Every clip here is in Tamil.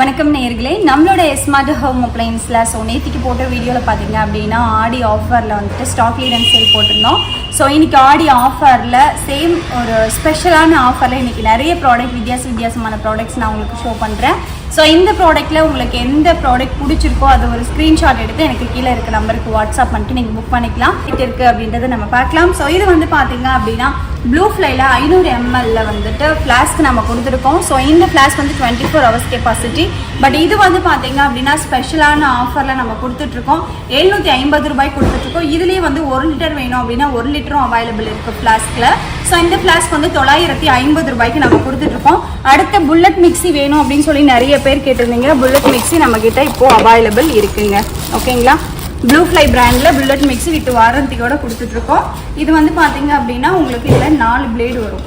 வணக்கம் நேர்களே நம்மளோட ஸ்மார்ட் ஹோம் அப்ளைன்ஸில் ஸோ நேற்றுக்கு போட்ட வீடியோவில் பார்த்தீங்க அப்படின்னா ஆடி ஆஃபரில் வந்துட்டு ஸ்டாக் கிளியரன்ஸ் சேல் போட்டிருந்தோம். ஸோ இன்றைக்கி ஆடி ஆஃபரில் சேம் ஒரு ஸ்பெஷலான ஆஃபரில் இன்றைக்கி நிறைய ப்ராடக்ட் வித்தியாச வித்தியாசமான ப்ராடக்ட்ஸ் நான் உங்களுக்கு ஷோ பண்ணுறேன் ஸோ இந்த ப்ராடக்ட்டில் உங்களுக்கு எந்த ப்ராடக்ட் பிடிச்சிருக்கோ அது ஒரு ஸ்க்ரீன்ஷாட் எடுத்து எனக்கு கீழே இருக்க நம்பருக்கு வாட்ஸ்அப் பண்ணிட்டு நீங்கள் புக் பண்ணிக்கலாம். இது இருக்குது அப்படின்றத நம்ம பார்க்கலாம். ஸோ இது வந்து பார்த்தீங்க அப்படின்னா ப்ளூ ஃப்ளைல ஐநூறு எம்எல்ல வந்துட்டு ஃப்ளாஸ்க் நம்ம கொடுத்துருக்கோம். ஸோ இந்த ஃப்ளாஸ்க் வந்து twenty four hours capacity but இது வந்து பார்த்தீங்க அப்படின்னா ஸ்பெஷலான ஆஃபரில் நம்ம கொடுத்துட்ருக்கோம். எழுநூற்றி ஐம்பது ரூபாய் கொடுத்துட்ருக்கோம். இதுலேயே வந்து ஒரு லிட்டர் வேணும் அப்படின்னா ஒரு லிட்டரும் அவைலபிள் இருக்குது ஃப்ளாஸ்கில் ஸோ இந்த ஃப்ளாஸ்க் வந்து தொள்ளாயிரத்தி ஐம்பது ரூபாய்க்கு நம்ம கொடுத்துட்ருக்கோம். அடுத்த புல்லட் மிக்ஸி வேணும் அப்படின்னு சொல்லி நிறைய பேர் கேட்டிருந்தீங்க. புல்லட் மிக்ஸி நம்மக்கிட்ட இப்போது அவைலபிள் இருக்குங்க. ஓகேங்களா ப்ளூ ஃப்ளை பிராண்டில் புல்லட் மிக்ஸி விட்டு வாரண்டியோட கொடுத்துட்ருக்கோம். இது வந்து பார்த்தீங்க அப்படின்னா உங்களுக்கு இதில் நாலு பிளேடு வரும்.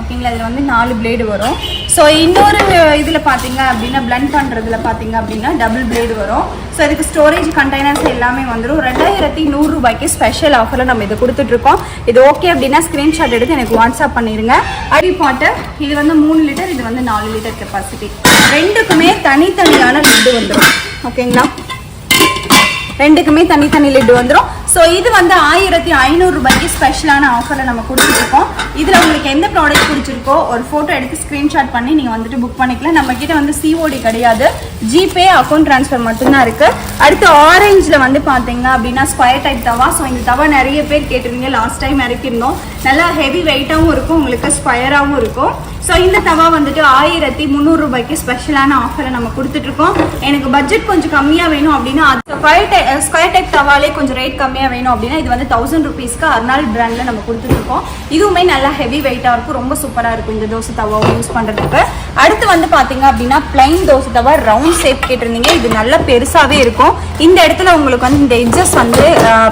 ஓகேங்களா? இதில் வந்து நாலு பிளேடு வரும். ஸோ இன்னொரு இதில் பார்த்தீங்க அப்படின்னா பிளண்ட் பண்ணுறதுல பார்த்தீங்க அப்படின்னா டபுள் பிளேடு வரும். ஸோ இதுக்கு ஸ்டோரேஜ் கண்டெய்னர்ஸ் எல்லாமே வந்துடும் ரெண்டாயிரத்தி நூறுரூபாய்க்கு ஸ்பெஷல் ஆஃபரில் நம்ம இதை கொடுத்துட்ருக்கோம். இது ஓகே அப்படின்னா ஸ்க்ரீன்ஷாட் எடுத்து எனக்கு வாட்ஸ்அப் பண்ணிடுங்க அடி பாட்டர் இது வந்து மூணு லிட்டர் இது வந்து நாலு லிட்டர் கெப்பாசிட்டி ரெண்டுக்குமே தனித்தனியான லிட்டு வந்துடும் ஓகேங்களா? ரெண்டுக்குமே தனித்தனி லிட் வந்துடும் ஸோ இது வந்து ஆயிரத்தி ஐநூறு ரூபாய்க்கு ஸ்பெஷலான ஆஃபரில் நம்ம கொடுத்துருக்கோம் இதில் உங்களுக்கு எந்த ப்ராடக்ட் பிடிச்சிருக்கோ ஒரு ஃபோட்டோ எடுத்து ஸ்க்ரீன்ஷாட் பண்ணி நீங்கள் வந்துட்டு புக் பண்ணிக்கலாம். நம்ம கிட்ட வந்து சிஓடி கிடையாது. ஜிபே அக்கௌண்ட் ட்ரான்ஸ்ஃபர் மட்டும்தான் இருக்கு. அடுத்து ஆரஞ்சில் வந்து பார்த்தீங்க அப்படின்னா ஸ்கொயர் டைப் தவா. ஸோ இந்த தவா நிறைய பேர் கேட்டிருந்தீங்க. லாஸ்ட் டைம் இறக்கிருந்தோம் நல்லா ஹெவி வெயிட்டாகவும் இருக்கும். உங்களுக்கு ஸ்கொயராகவும் இருக்கும். ஸோ இந்த தவா வந்துட்டு ஆயிரத்தி முந்நூறுரூபாய்க்கு ஸ்பெஷலான ஆஃபரை நம்ம கொடுத்துட்ருக்கோம் எனக்கு பட்ஜெட் கொஞ்சம் கம்மியாக வேணும் அப்படின்னா அது ஸ்கொயர் டைப் ஸ்கொயர் டைப் தவாலே கொஞ்சம் ரேட் கம்மியாக வேணும் அப்படின்னா இது வந்து தௌசண்ட் ருபீஸ்க்கு அர்னால் பிராண்டில் நம்ம கொடுத்துருக்கோம் இதுவுமே நல்லா ஹெவி வெயிட்டாக இருக்கும். ரொம்ப சூப்பராக இருக்கும் இந்த தோசை தவா யூஸ் பண்ணுறதுக்கு அடுத்து வந்து பார்த்தீங்க அப்படின்னா plain dosa tawa round shape கேட்டிருந்தீங்க. இது நல்லா பெருசாகவே இருக்கும். இந்த இடத்துல உங்களுக்கு வந்து இந்த எட்ஜஸ் வந்து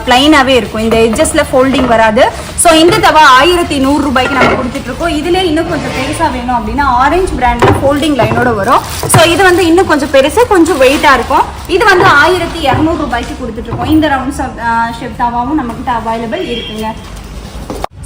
பிளைனாகவே இருக்கும். இந்த எட்ஜஸில் ஃபோல்டிங் வராது. ஸோ இந்த தவா ஆயிரத்தி நூறு ரூபாய்க்கு நம்ம கொடுத்துட்டு இருக்கோம் இதுல இன்னும் கொஞ்சம் பெருசா வேணும் அப்படின்னா ஆரஞ்சு பிராண்ட்ல ஃபோல்டிங் லைனோட வரும். ஸோ இது வந்து இன்னும் கொஞ்சம் பெருசாக கொஞ்சம் வெயிட்டா இருக்கும். இது வந்து ஆயிரத்தி இரநூறு ரூபாய்க்கு கொடுத்துட்டு இருக்கோம் இந்த ரவுண்ட் ஷேப் தவாவும் நம்மக்கிட்ட அவைலபிள் இருக்குங்க.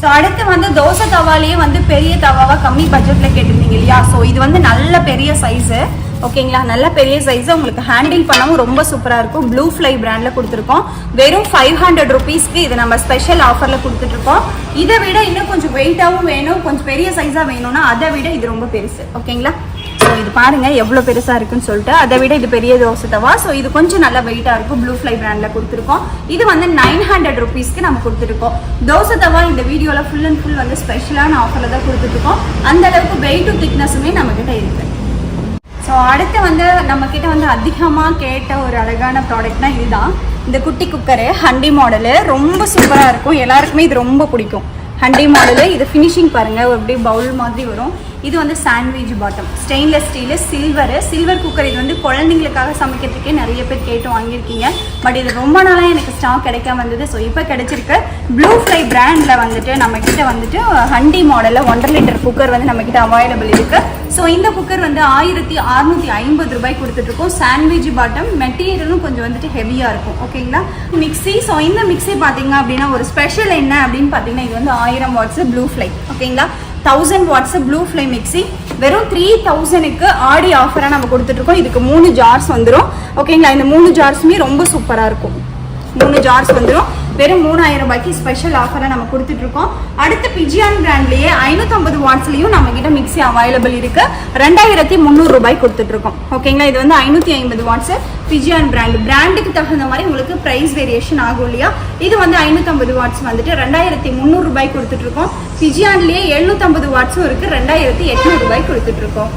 ஸோ அடுத்து வந்து தோசை தவாலேயே வந்து பெரிய தவாவாக கம்மி பட்ஜெட்டில் கேட்டிருந்தீங்க இல்லையா? ஸோ இது வந்து நல்ல பெரிய சைஸு ஓகேங்களா நல்ல பெரிய சைஸு உங்களுக்கு ஹேண்டில் பண்ணவும் ரொம்ப சூப்பராக இருக்கும். ப்ளூ ஃப்ளை பிராண்டில் கொடுத்துருக்கோம். வெறும் ஃபைவ் ஹண்ட்ரட் ருபீஸ்க்கு இது நம்ம ஸ்பெஷல் ஆஃபரில் கொடுத்துட்ருக்கோம். இதை விட இன்னும் கொஞ்சம் வெயிட்டாகவும் வேணும். கொஞ்சம் பெரிய சைஸாக வேணும்னா அதை விட இது ரொம்ப பெருசு. ஓகேங்களா ஸோ இது பாருங்கள் எவ்வளோ பெருசாக இருக்குன்னு சொல்லிட்டு அதை விட இது பெரிய தோசை தவா. ஸோ இது கொஞ்சம் நல்லா வெயிட்டாக இருக்கும். ப்ளூ ஃப்ளை பிராண்டில் கொடுத்துருக்கோம். இது வந்து நைன் ஹண்ட்ரட் ருபீஸ்க்கு நம்ம கொடுத்துருக்கோம். தோசை தவா இந்த வீடியோவில் ஃபுல் அண்ட் ஃபுல் வந்து ஸ்பெஷலான ஆஃபரில் தான் கொடுத்துருக்கோம். அந்த அளவுக்கு வெயிட்டும் திக்னஸுமே நம்மக்கிட்ட இருக்குது ஸோ அடுத்து வந்து நம்மக்கிட்ட வந்து அதிகமாக கேட்ட ஒரு அழகான ப்ராடக்ட்னா இதுதான். இந்த குட்டி குக்கரு ஹண்டி மாடலு ரொம்ப சூப்பராக இருக்கும். எல்லாருக்குமே இது ரொம்ப பிடிக்கும். ஹண்டி மாடலு இது ஃபினிஷிங் பாருங்கள் ஒரு அப்படியே பவுல் மாதிரி வரும். இது வந்து sandwich bottom stainless steel silver silver cooker இது வந்து குழந்தைங்களுக்காக சமைக்கிறதுக்கே நிறைய பேர் கேட்டு வாங்கியிருக்கீங்க. பட் இது ரொம்ப நாளாக எனக்கு ஸ்டாக் கிடைக்காம வந்தது ஸோ இப்போ கிடைச்சிருக்கு. ப்ளூ ஃப்ளை பிராண்டில் வந்துட்டு நம்மக்கிட்ட வந்துட்டு ஹண்டி மாடலில் ஒன்றரை லிட்டர் குக்கர் வந்து நம்மக்கிட்ட அவைலபிள் இருக்குது ஸோ இந்த குக்கர் வந்து ஆயிரத்தி அறுநூத்தி ஐம்பது ரூபாய் கொடுத்துட்ருக்கோம் சாண்ட்விச் பாட்டம் மெட்டீரியலும் கொஞ்சம் வந்துட்டு ஹெவியாக இருக்கும். ஓகேங்களா மிக்ஸி ஸோ இந்த மிக்ஸி பார்த்தீங்க அப்படின்னா ஒரு ஸ்பெஷல் என்ன அப்படின்னு பார்த்தீங்கன்னா இது வந்து ஆயிரம் வாட்ஸ் ப்ளூ ஃப்ளை ஓகேங்களா thousand watts Blue Fly mixie வெறும் த்ரீ தௌசண்ட்க்கு ஆடி ஆஃபராக நம்ம கொடுத்துட்ருக்கோம் இதுக்கு மூணு ஜார்ஸ் வந்துடும் ஓகேங்களா இந்த மூணு ஜார்ஸுமே ரொம்ப சூப்பராக இருக்கும். மூணு ஜார்ஸ் வந்துடும் வெறும் மூணாயிரம் ரூபாய்க்கு ஸ்பெஷல் ஆஃபரை நம்ம கொடுத்துட்ருக்கோம். அடுத்த அடுத்து பிஜியான் பிராண்ட்லேயே ஐநூற்றம்பது வாட்ஸ்லேயும் நம்மக்கிட்ட மிக்சி மிக்ஸி அவைலபிள் இருக்குது ரெண்டாயிரத்தி முந்நூறுரூபாய் கொடுத்துட்ருக்கோம். ஓகேங்களா இது வந்து ஐநூற்றி ஐம்பது வாட்ஸு பிஜியான் பிராண்ட் பிராண்டுக்கு தகுந்த மாதிரி உங்களுக்கு ப்ரைஸ் வேரியேஷன் ஆகும் இல்லையா? இது வந்து ஐநூற்றம்பது வாட்ஸ் வந்துட்டு ரெண்டாயிரத்தி முந்நூறு கொடுத்துட்ருக்கோம். பிஜியான்லேயே எழுநூற்றம்பது எழுநூத்தம்பது வாட்ஸும் இருக்குது ரெண்டாயிரத்தி எட்நூறுபாய் கொடுத்துட்ருக்கோம்.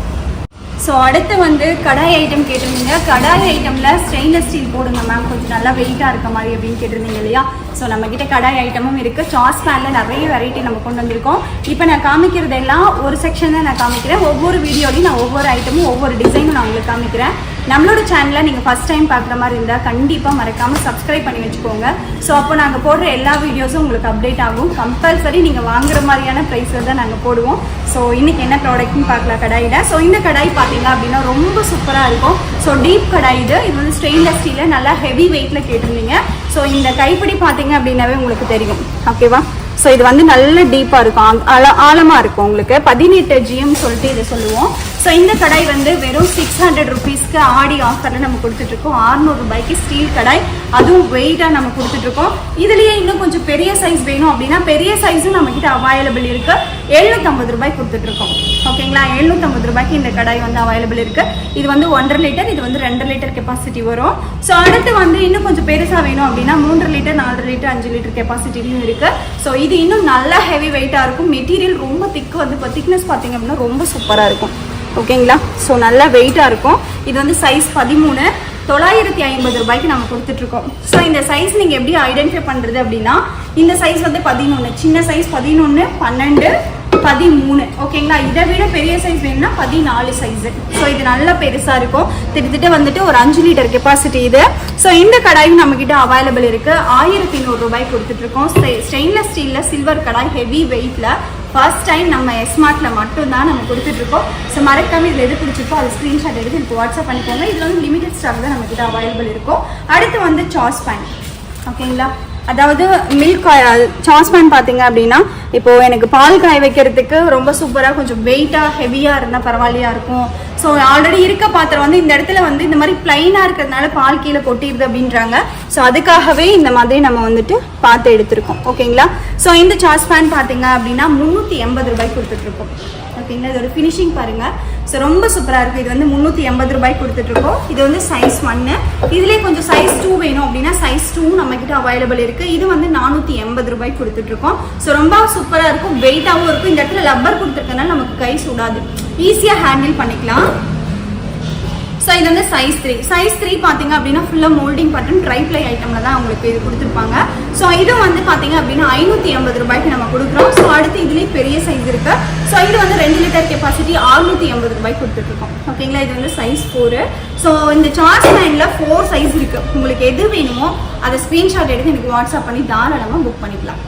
ஸோ அடுத்து வந்து கடாய் ஐட்டம் கேட்டிருந்தீங்க. கடாய் ஐட்டமில் ஸ்டெயின்லெஸ் ஸ்டீல் போடுங்க மேம் கொஞ்சம் நல்லா வெயிட்டாக இருக்க மாதிரி அப்படின்னு கேட்டிருந்தீங்க இல்லையா? ஸோ நம்மக்கிட்ட கடாய் ஐட்டமும் இருக்குது சாஸ் பேனில் நிறைய வெரைட்டி நம்ம கொண்டு வந்திருக்கோம். இப்போ நான் காமிக்கிறது எல்லாம் ஒரு செக்ஷன் தான் நான் காமிக்கிறேன். ஒவ்வொரு வீடியோலையும் நான் ஒவ்வொரு ஐட்டமும் ஒவ்வொரு டிசைனும் நான் உங்களுக்கு காமிக்கிறேன். நம்மளோட சேனலை நீங்கள் ஃபஸ்ட் டைம் பார்க்குற மாதிரி இருந்தால் கண்டிப்பாக மறக்காமல் சப்ஸ்கிரைப் பண்ணி வச்சுக்கோங்க. ஸோ அப்போ நாங்கள் போடுற எல்லா வீடியோஸும் உங்களுக்கு அப்டேட் ஆகும். கம்பல்சரி நீங்கள் வாங்குற மாதிரியான ப்ரைஸில் தான் நாங்கள் போடுவோம். ஸோ இன்னைக்கு என்ன ப்ராடக்ட்னு பார்க்கலாம் கடாயில் ஸோ இந்த கடாய் பார்த்தீங்க அப்படின்னா ரொம்ப சூப்பராக இருக்கும். ஸோ டீப் கடாய் இது. இது வந்து ஸ்டெயின்லெஸ் ஸ்டீலில் நல்லா ஹெவி வெயிட்டில் கேட்டிருந்தீங்க. ஸோ இந்த கைப்பிடி பார்த்தீங்க அப்படின்னாவே உங்களுக்கு தெரியும். ஓகேவா ஸோ இது வந்து நல்ல டீப்பாக இருக்கும். ஆழ ஆழமாக இருக்கும் உங்களுக்கு. பதினெட்டு ஜிஎம் சொல்லிட்டு இதை சொல்லுவோம். ஸோ இந்த கடாய் வந்து வெறும் சிக்ஸ் ஹண்ட்ரட் ருபீஸ்க்கு ஆடி ஆஃபரில் நம்ம கொடுத்துட்ருக்கோம். ஆறுநூறு ரூபாய்க்கு ஸ்டீல் கடாய். அதுவும் வெயிட்டாக நம்ம கொடுத்துட்ருக்கோம். இதுலேயே இன்னும் கொஞ்சம் பெரிய சைஸ் வேணும் அப்படின்னா பெரிய சைஸும் நம்மக்கிட்ட அவைலபிள் இருக்கு. எழுநூத்தம்பது ரூபாய் கொடுத்துட்ருக்கோம். ஓகேங்களா எழுநூத்தம்பது ரூபாய்க்கு இந்த கடாய் வந்து அவைலபிள் இருக்கு. இது வந்து ஒன்றரை லிட்டர் இது வந்து ரெண்டு லிட்டர் கெப்பாசிட்டி வரும். ஸோ அடுத்து வந்து இன்னும் கொஞ்சம் பெருசாக வேணும் அப்படின்னா மூன்று லிட்டர் நாலு லிட்டர் அஞ்சு லிட்டர் கெப்பாசிட்டிலையும் இருக்கு. ஸோ இது இன்னும் நல்லா ஹெவி வெயிட்டாக இருக்கும். மெட்டீரியல் ரொம்ப திக்கு வந்து இப்போ திக்னஸ் பார்த்தீங்க அப்படின்னா ரொம்ப சூப்பராக இருக்கும். ஓகேங்களா? ஸோ நல்லா வெயிட்டாக இருக்கும். இது வந்து சைஸ் பதிமூணு. தொள்ளாயிரத்தி ஐம்பது ரூபாய்க்கு நம்ம கொடுத்துட்ருக்கோம். ஸோ இந்த சைஸ் நீங்கள் எப்படி ஐடென்டிஃபை பண்ணுறது அப்படின்னா இந்த சைஸ் வந்து பதினொன்று சின்ன சைஸ் பதினொன்று பன்னெண்டு பதிமூணு. ஓகேங்களா? இதை விட பெரிய சைஸ் வேணும்னா பதினாலு சைஸு ஸோ இது நல்ல பெருசாக இருக்கும். திட்டத்திட்ட வந்துட்டு ஒரு அஞ்சு லிட்டர் கெப்பாசிட்டி இது. ஸோ இந்த கடாயும் நம்ம கிட்ட அவைலபிள் இருக்குது ஆயிரத்தி நூறுரூபாய்க்கு கொடுத்துட்ருக்கோம். ஸ்டெயின்லெஸ் ஸ்டீலில் சில்வர் கடாய் ஹெவி வெயிட்ல ஃபர்ஸ்ட் டைம் நம்ம எஸ்மார்ட்ல மட்டும் தான் நம்ம கொடுத்துட்டு இருக்கோம் ஸோ மறக்காம இதில் எது பிடிச்சிருக்கோ அது ஸ்க்ரீன்ஷாட் எடுத்து எனக்கு வாட்ஸ்அப் பண்ணிக்கோங்க. இதில் வந்து லிமிடெட் ஸ்டாக் தான் நம்ம கிட்ட அவைலபிள் இருக்கும். அடுத்து வந்து சாஸ் பேன் ஓகேங்களா அதாவது மில்க் சாஸ்பேன் பார்த்தீங்க அப்படின்னா இப்போது எனக்கு பால் காய வைக்கிறதுக்கு ரொம்ப சூப்பராக கொஞ்சம் வெயிட்டாக ஹெவியாக இருந்தால் பரவாயில்லையா இருக்கும். ஸோ ஆல்ரெடி இருக்க பாத்திரம் வந்து இந்த இடத்துல வந்து இந்த மாதிரி பிளைனாக இருக்கிறதுனால பால் கீழே கொட்டிடுது அப்படின்றாங்க. ஸோ அதுக்காகவே இந்த மாதிரி நம்ம வந்துட்டு பார்த்து எடுத்திருக்கோம். ஓகேங்களா ஸோ இந்த சாஸ்பேன் பார்த்தீங்க அப்படின்னா முந்நூற்றி எண்பது ரூபாய் கொடுத்துட்ருக்கோம். ஓகேங்களா? இதோட ஃபினிஷிங் பாருங்க. ஸோ ரொம்ப சூப்பராக இருக்குது இது வந்து முந்நூற்றி எண்பது ரூபாய் கொடுத்துட்ருக்கோம். இது வந்து சைஸ் ஒன்று இதிலே கொஞ்சம் சைஸ் டூ வேணும் அப்படின்னா சைஸ் டூ நம்மக்கிட்ட அவைலபிள் இருக்குது இது வந்து நானூற்றி எண்பது ரூபாய் கொடுத்துட்ருக்கோம். ஸோ ரொம்ப சூப்பராக இருக்கும். வெயிட்டாகவும் இருக்கும். இந்த இடத்துல லப்பர் கொடுத்துருக்கனால நமக்கு கை சுடாது. ஈஸியாக ஹேண்டில் பண்ணிக்கலாம். ஸோ இது வந்து சைஸ் த்ரீ சைஸ் த்ரீ பார்த்தீங்க அப்படின்னா ஃபுல்லாக மோல்டிங் பட்டன் ட்ரை ப்ளை ஐட்டமில் தான் உங்களுக்கு இது கொடுத்துருப்பாங்க. ஸோ இது வந்து பார்த்தீங்க அப்படின்னா ஐநூற்றி எண்பது ரூபாய்க்கு நம்ம கொடுக்குறோம். ஸோ அடுத்து இதுலேயே பெரிய சைஸ் இருக்குது ஸோ இது வந்து ரெண்டு லிட்டர் கெப்பாசிட்டி அறுநூற்றி எண்பது ரூபாய்க்கு கொடுத்துட்ருக்கோம் ஓகேங்களா இது வந்து சைஸ் ஃபோரு ஸோ இந்த சார்ஜ் லைனில் ஃபோர் சைஸ் இருக்குது உங்களுக்கு எது வேணுமோ அதை ஸ்க்ரீன்ஷாட் எடுத்து எனக்கு வாட்ஸ்அப் பண்ணி தாராளமாக புக் பண்ணிக்கலாம்.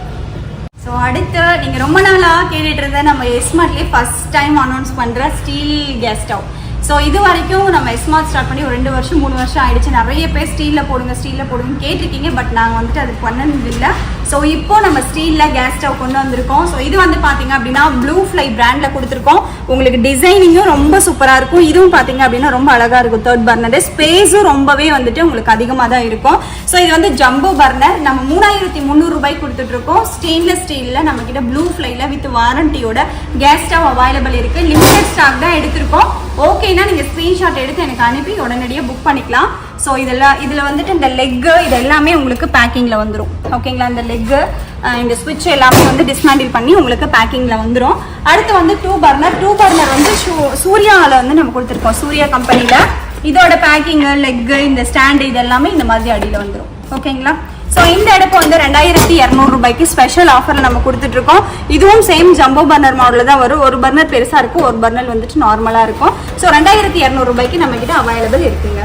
ஸோ அடுத்து நீங்கள் ரொம்ப நாளாக கேட்டுட்டு இருந்த நம்ம எஸ்மார்ட்லேயே ஃபர்ஸ்ட் டைம் அனௌன்ஸ் பண்ணுற ஸ்டீல் கேஸ் ஸ்டவ் ஸோ இது வரைக்கும் நம்ம எஸ்மார்ட் ஸ்டார்ட் பண்ணி ஒரு ரெண்டு வருஷம் மூணு வருஷம் ஆயிடுச்சு. நிறைய பேர் ஸ்டீலில் போடுங்க ஸ்டீலில் போடுங்க கேட்டிருக்கீங்க பட் நாங்கள் வந்துட்டு அது பண்ணது இல்லை ஸோ இப்போ நம்ம ஸ்டீலில் கேஸ் ஸ்டவ் கொண்டு வந்திருக்கோம். ஸோ இது வந்து பார்த்தீங்க அப்படின்னா ப்ளூ ஃப்ளை பிராண்டில் கொடுத்துருக்கோம். உங்களுக்கு டிசைனிங்கும் ரொம்ப சூப்பராக இருக்கும். இதுவும் பார்த்தீங்க அப்படின்னா ரொம்ப அழகாக இருக்கும். தேர்ட் பர்னர் ஸ்பேஸும் ரொம்பவே வந்துட்டு உங்களுக்கு அதிகமாக தான் இருக்கும். ஸோ இது வந்து ஜம்போ பர்னர் நம்ம மூணாயிரத்தி முந்நூறு ரூபாய் கொடுத்துட்ருக்கோம். ஸ்டெயின்லெஸ் ஸ்டீலில் நம்மக்கிட்ட ப்ளூ ஃப்ளைல வித் வாரண்டியோட கேஸ் ஸ்டவ் அவைலபிள் இருக்குது லிமிடெட் ஸ்டாக் தான் எடுத்திருக்கோம். ஓகேனா நீங்கள் ஸ்க்ரீன்ஷாட் எடுத்து எனக்கு அனுப்பி உடனடியாக புக் பண்ணிக்கலாம். ஸோ இதெல்லாம் இதில் வந்துட்டு இந்த லெக்கு இது எல்லாமே உங்களுக்கு பேக்கிங்கில் வந்துடும் ஓகேங்களா இந்த லெக்கு இந்த ஸ்விட்ச் எல்லாமே வந்து டிஸ்மேண்டில் பண்ணி உங்களுக்கு பேக்கிங்கில் வந்துடும் அடுத்து வந்து டூ பர்னர் டூ பர்னர் வந்து சூர்யாவில் வந்து நம்ம கொடுத்துருக்கோம். சூர்யா கம்பெனியில் இதோட பேக்கிங்கு லெக்கு இந்த ஸ்டாண்டு இது எல்லாமே இந்த மாதிரி அடியில் வந்துடும் ஓகேங்களா ஸோ இந்த அடுப்பு வந்து ரெண்டாயிரத்தி இரநூறு ரூபாய்க்கு ஸ்பெஷல் ஆஃபர் நம்ம கொடுத்துட்ருக்கோம். இதுவும் சேம் ஜம்போ பர்னர் மாடலில் தான் வரும். ஒரு பர்னர் பெருசாக இருக்கும் ஒரு பர்னர் வந்துட்டு நார்மலாக இருக்கும். ஸோ ரெண்டாயிரத்தி இரநூறு ரூபாய்க்கு நம்ம அவைலபிள் இருக்குங்க.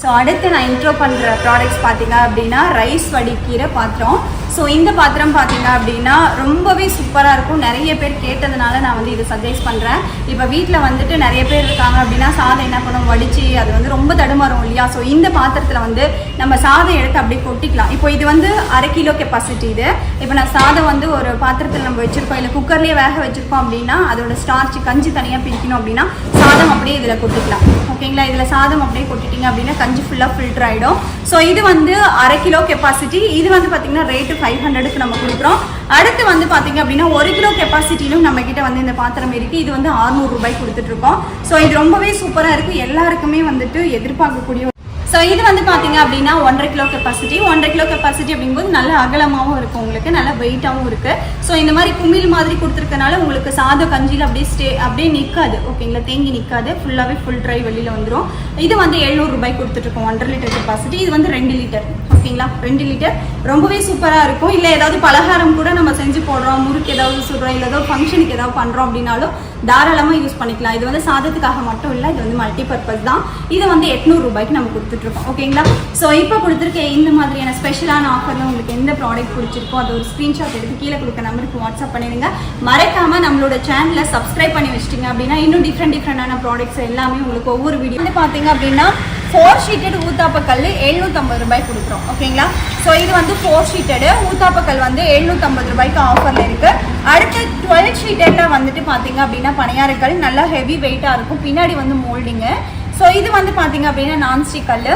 ஸோ அடுத்து நான் இன்ட்ரோ பண்ணுற ப்ராடக்ட்ஸ் பார்த்தீங்க அப்படின்னா ரைஸ் வடிக்கிற பாத்திரம். ஸோ இந்த பாத்திரம் பார்த்தீங்க அப்படின்னா ரொம்பவே சூப்பராக இருக்கும். நிறைய பேர் கேட்டதுனால நான் வந்து இதை சஜெஸ்ட் பண்ணுறேன் இப்போ வீட்டில் வந்துட்டு நிறைய பேர் இருக்காங்க அப்படின்னா சாதம் என்ன பண்ணும்? வடித்து அது வந்து ரொம்ப தடுமாறும் இல்லையா? ஸோ இந்த பாத்திரத்தில் வந்து நம்ம சாதம் எடுத்து அப்படியே கொட்டிக்கலாம். இப்போ இது வந்து அரை கிலோ கெப்பாசிட்டி இது. இப்போ நான் சாதம் வந்து ஒரு பாத்திரத்தில் நம்ம வச்சுருக்கோம். இல்லை குக்கர்லேயே வேக வச்சுருக்கோம் அப்படின்னா அதோட ஸ்டார்ச் கஞ்சி தனியாக பிரிக்கணும் அப்படின்னா சாதம் அப்படியே இதில் கொட்டிக்கலாம். ஓகேங்களா? இதில் சாதம் அப்படியே கொட்டிட்டீங்க அப்படின்னா கஞ்சி ஃபுல்லாக ஃபில்டர் ஆகிடும் ஸோ இது வந்து அரை கிலோ கெப்பாசிட்டி இது வந்து பார்த்தீங்கன்னா ரேட்டு ஃபைவ் ஹண்ட்ரடுக்கு நம்ம கொடுக்குறோம். அடுத்து வந்து பார்த்தீங்க அப்படின்னா ஒரு கிலோ கெப்பாசிட்டிலும் நம்ம கிட்ட வந்து இந்த பாத்திரம் இருக்குது இது வந்து 600 ரூபாய் கொடுத்துட்டு இருக்கோம். ஸோ இது ரொம்பவே சூப்பராக இருக்குது எல்லாருக்குமே வந்துட்டு எதிர்பார்க்கக்கூடிய ஸோ இது வந்து பார்த்தீங்க அப்படின்னா ஒன்றரை கிலோ கெப்பாசிட்டி ஒன்றரை கிலோ கெப்பாசிட்டி அப்படிங்கும்போது நல்ல அகலமாகவும் இருக்கும் உங்களுக்கு நல்ல வெயிட்டாகவும் இருக்கு. ஸோ இந்த மாதிரி குமிழ் மாதிரி கொடுத்துருக்கனால உங்களுக்கு சாதம் கஞ்சியில் அப்படியே ஸ்டே அப்படியே நிற்காது ஓகேங்களா தேங்கி நிற்காது ஃபுல்லாகவே ஃபுல் ட்ரை வெளியில் வந்துடும் இது வந்து எழுநூறு ரூபாய் கொடுத்துட்ருக்கோம் ஒன்றரை லிட்டர் கெப்பாசிட்டி இது வந்து ரெண்டு லிட்டர் ஓகேங்களா ரெண்டு லிட்டர் ரொம்பவே சூப்பராக இருக்கும். இல்லை ஏதாவது பலகாரம் கூட நம்ம செஞ்சு போடுறோம் முறுக்கு ஏதாவது சுடுறோம் இல்லை ஏதாவது ஃபங்க்ஷனுக்கு ஏதாவது பண்ணுறோம் அப்படின்னாலும் தாராளமாக யூஸ் பண்ணிக்கலாம். இது வந்து சாதத்துக்காக மட்டும் இல்லை இது வந்து மல்டி பர்பஸ் தான். இது வந்து எட்நூறு ரூபாய்க்கு நம்ம கொடுத்துட்ருக்கோம். ஓகேங்களா ஸோ இப்போ கொடுத்துருக்க இந்த மாதிரியான ஸ்பெஷலான ஆஃபரில் உங்களுக்கு எந்த ப்ராடக்ட் பிடிச்சிருக்கோ அது ஒரு ஸ்க்ரீன்ஷாட் எடுத்து கீழே கொடுக்க நம்பருக்கு வாட்ஸ்அப் பண்ணிடுங்க. மறக்காமல் நம்மளோட சேனலை சப்ஸ்கிரைப் பண்ணி வச்சிட்டிங்க அப்படின்னா இன்னும் டிஃப்ரெண்ட் டிஃப்ரெண்டான ப்ராடக்ட்ஸ் எல்லாமே உங்களுக்கு ஒவ்வொரு வீடியோ வந்து பார்த்தீங்க அப்படின்னா ஃபோர் ஷீட்டட் ஊத்தாப்பக்கல் எழுநூற்றம்பது ரூபாய் கொடுக்குறோம். ஓகேங்களா ஸோ இது வந்து ஃபோர் ஷீட்டடு ஊத்தாப்பக்கல் வந்து எழுநூற்றம்பது ரூபாய்க்கு ஆஃபரில் இருக்குது அடுத்து டுவெல் ஷீட்டடில் வந்துட்டு பார்த்தீங்க அப்படின்னா பணியாரக்கல் நல்லா ஹெவி வெயிட்டாக இருக்கும். பின்னாடி வந்து மோல்டிங்கு ஸோ இது வந்து பார்த்தீங்க அப்படின்னா நான்ஸ்டிக் கல்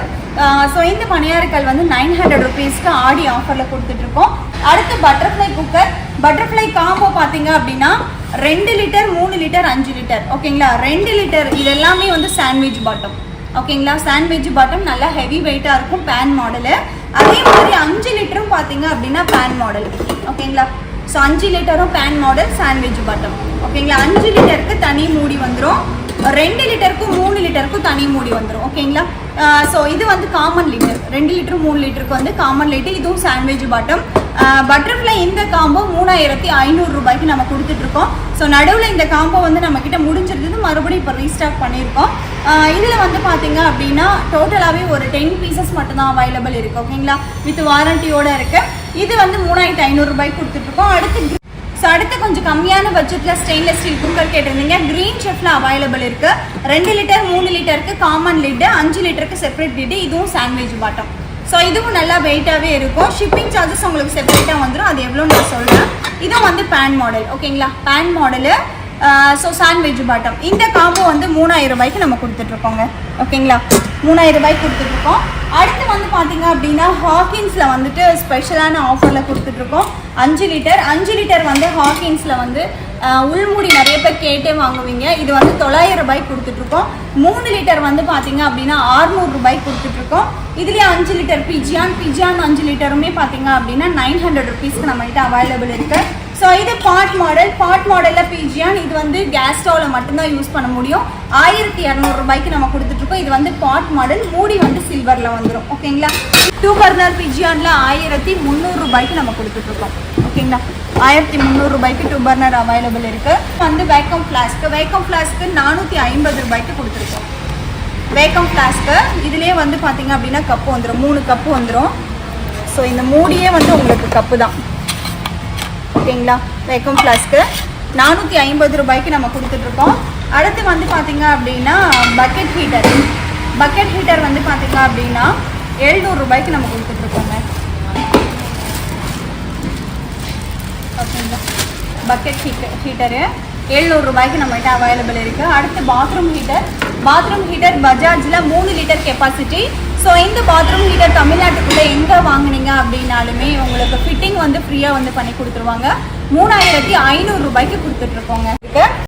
ஸோ இந்த பணியாரக்கல் வந்து நைன் ஹண்ட்ரட் ருபீஸ்க்கு ஆடி ஆஃபரில் கொடுத்துட்ருக்கோம் அடுத்து பட்டர்ஃப்ளை குக்கர் பட்டர்ஃப்ளை காம்போ பார்த்தீங்க அப்படின்னா ரெண்டு லிட்டர் மூணு லிட்டர் அஞ்சு லிட்டர் ஓகேங்களா ரெண்டு லிட்டர் இது எல்லாமே வந்து சாண்ட்விச் பாட்டம் ஓகேங்களா? சாண்ட்விச் பாட்டம் நல்லா ஹெவி வெயிட்டாக இருக்கும் பேன் மாடலு அதே மாதிரி அஞ்சு லிட்டரும் பார்த்தீங்க அப்படின்னா பேன் மாடல் ஓகேங்களா? ஸோ அஞ்சு லிட்டரும் பேன் மாடல் சாண்ட்விச் பாட்டம் ஓகேங்களா? அஞ்சு லிட்டருக்கு தனி மூடி வந்துடும் ரெண்டு லிட்டருக்கும் மூணு லிட்டருக்கும் தனி மூடி வந்துடும் ஓகேங்களா? ஸோ இது வந்து காமன் லிட்டர் ரெண்டு லிட்டர் மூணு லிட்டருக்கு வந்து காமன் லிட்டர் இதுவும் சாண்ட்விச் பாட்டம் பட்டர்ஃப்ளை இந்த காம்போ மூணாயிரத்தி ஐநூறு ரூபாய்க்கு நம்ம கொடுத்துட்ருக்கோம். ஸோ நடுவில் இந்த காம்போ வந்து நம்மக்கிட்ட முடிஞ்சிருந்தது. மறுபடியும் இப்போ ரீஸ்டாக் பண்ணியிருக்கோம். இதில் வந்து பார்த்தீங்க அப்படின்னா டோட்டலாகவே ஒரு டென் பீசஸ் மட்டும்தான் அவைலபிள் இருக்குது ஓகேங்களா வித் வாரண்டியோட இருக்குது இது வந்து மூணாயிரத்தி ஐநூறுரூபாய்க்கு கொடுத்துட்ருக்கோம். அடுத்து ஸோ அடுத்து கொஞ்சம் கம்மியான பட்ஜெட்டில் ஸ்டெயின்லெஸ் ஸ்டீல் குக்கர் கேட்டிருந்தீங்க. க்ரீன் ஷெஃப்டில் அவைலபிள் இருக்குது ரெண்டு லிட்டர் மூணு லிட்டருக்கு காமன் லிட்டு அஞ்சு லிட்டருக்கு செப்பரேட் லிட்டு இதுவும் சாண்ட்விச் பாட்டம் ஸோ இதுவும் நல்லா வெயிட்டாகவே இருக்கும். ஷிப்பிங் சார்ஜஸ் உங்களுக்கு செப்பரேட்டாக வந்துடும் அது எவ்வளோ நான் சொல்கிறேன் இதுவும் வந்து பேன் மாடல் ஓகேங்களா pan model so sandwich bottom இந்த காம்போ வந்து மூணாயிரம் ரூபாய்க்கு நம்ம கொடுத்துட்ருக்கோங்க. ஓகேங்களா மூணாயிரம் ரூபாய்க்கு கொடுத்துட்ருக்கோம். அடுத்து வந்து பார்த்தீங்க அப்படின்னா ஹாக்கின்ஸில் வந்துட்டு ஸ்பெஷலான ஆஃபரில் கொடுத்துட்ருக்கோம். அஞ்சு லிட்டர் அஞ்சு லிட்டர் வந்து ஹாக்கின்ஸில் வந்து உள்மூடி உள்முடி நிறைய பேர் கேட்டே வாங்குவீங்க. இது வந்து தொள்ளாயிரம் ரூபாய்க்கு கொடுத்துட்ருக்கோம். மூணு லிட்டர் வந்து பார்த்தீங்க அப்படின்னா ஆறுநூறு ரூபாய்க்கு கொடுத்துட்ருக்கோம். இதுலேயே அஞ்சு லிட்டர் பிஜியான் பிஜியான் அஞ்சு லிட்டருமே பார்த்தீங்க அப்படின்னா நைன் ஹண்ட்ரட் ருபீஸ்க்கு நம்மகிட்ட அவைலபிள் இருக்குது ஸோ இது பாட் மாடல் பாட் மாடலில் பிஜியான் இது வந்து கேஸ் ஸ்டவ்வில் மட்டும்தான் யூஸ் பண்ண முடியும். ஆயிரத்தி இரநூறுபாய்க்கு நம்ம கொடுத்துட்ருக்கோம் இது வந்து பாட் மாடல் மூடி வந்து சில்வரில் வந்துடும் ஓகேங்களா டூ பர்னர் பிஜியானில் ஆயிரத்தி முந்நூறுரூபாய்க்கு நம்ம கொடுத்துட்ருக்கோம் ஓகேங்களா ஆயிரத்தி முந்நூறுரூபாய்க்கு டூ பர்னர் அவைலபிள் இருக்குது வந்து வேக்கம் ஃப்ளாஸ்க்கு வேக்கம் ஃப்ளாஸ்க்கு நானூற்றி ஐம்பது ரூபாய்க்கு கொடுத்துருக்கோம் வேக்கம் ஃப்ளாஸ்க்கு இதுலேயே வந்து பார்த்தீங்க அப்படின்னா கப்பு வந்துடும் மூணு கப்பு வந்துடும் ஸோ இந்த மூடியே வந்து உங்களுக்கு கப்பு தான். ஓகேங்களா? வெக்கம் ஃப்ளாஸ்க்கு நானூற்றி ஐம்பது ரூபாய்க்கு நம்ம கொடுத்துட்ருக்கோம். அடுத்து வந்து பார்த்திங்க அப்படின்னா பக்கெட் ஹீட்டர் பக்கெட் ஹீட்டர் வந்து பார்த்திங்க அப்படின்னா எழுநூறு ரூபாய்க்கு நம்ம கொடுத்துட்ருக்கோங்க. ஓகேங்களா? பக்கெட் ஹீட்டர் ஹீட்டரு எழுநூறு ரூபாய்க்கு நம்மகிட்ட அவைலபிள் இருக்குது அடுத்து பாத்ரூம் ஹீட்டர் பாத்ரூம் ஹீட்டர் பஜாஜில் மூணு லிட்டர் கெப்பாசிட்டி ஸோ இந்த பாத்ரூம் ஹீட்டர் தமிழ்நாட்டுக்குள்ளே எங்கே வாங்குனீங்க அப்படின்னாலுமே உங்களுக்கு ஃபிட்டிங் வந்து ஃப்ரீயாக வந்து பண்ணி கொடுத்துருவாங்க. மூணாயிரத்தி ஐநூறு ரூபாய்க்கு கொடுத்துட்ருக்கோங்க